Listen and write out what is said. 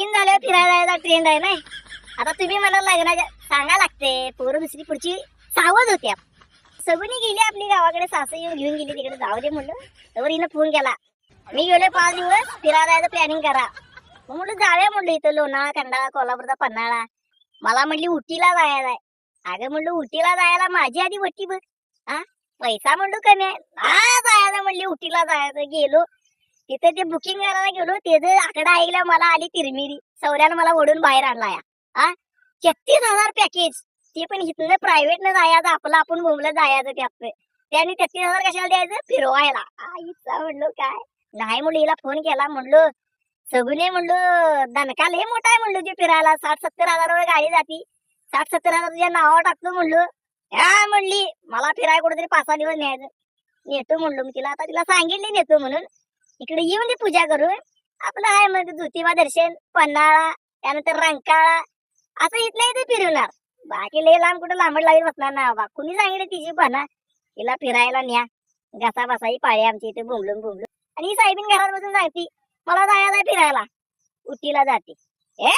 लगीन झालं फिरायला जायचा ट्रेंड आहे नाही. आता तुम्ही मला लग्नाच्या सांगा लागते. पोरं दुसरी पुढची सावध होती सगळी गेली आपली गावाकडे सासू येऊन घेऊन गेली तिकडे. जाऊ दे म्हणलं. तर हिनं फोन केला. मी गेले पाच दिवस फिरायला जायचं प्लॅनिंग करा. मग म्हणलं जाऊया म्हणलं इथं लोणाळा खंडाळा कोल्हापूरचा पन्हाळा. मला म्हणली उटीला जायला आहे. अगं म्हणलं उटीला जायला माझी आधी वट्टी बघ. हा? पैसा म्हणलो कमी आहे. हा जायला म्हणली उटीला जायचं. गेलो. तिथे ते बुकिंग करायला गेलो त्याचं आकडा ऐकलं मला आली तिरमिरी. सवऱ्यानं मला ओढून बाहेर आणला या. हा? छत्तीस हजार पॅकेज ते पण इथनं प्रायव्हेट न जायचं आपलं आपण बोंबलं जायचं त्यात त्याने छत्तीस हजार कशाला द्यायचं? फिरवायला. आईचा म्हणलो काय? नाही म्हणलं हिला फोन केला. म्हणलो सगुने म्हणलो दणका लय मोठा आहे म्हणलो ते फिरायला. साठ सत्तर हजारावर गाडी जाती. साठ सत्तर हजार तुझ्या नावावर टाकतो म्हणलो. हा म्हणली. मला फिरायला कुठेतरी पाच सहा दिवस न्यायचं. नेतो म्हणलो मी तिला. आता तिला सांगितले नेतो म्हणून. इकडे येऊन दे पूजा करून. आपलं आहे मग ज्योतिबा दर्शन पन्हाळा त्यानंतर रंकाळा. असं इथल्या इथे फिरवणार. बाकी लय लांब कुठं लांबड लागेल बसणार ना बा कुणी सांगितलं तिची पणा तिला फिरायला न्या. घसा बसाई पाळी आमची इथे बोंबलून बोंबलून. आणि ही साहेबीन घरात बसून सांगते मला जायला फिरायला. उटीला जाते. ए,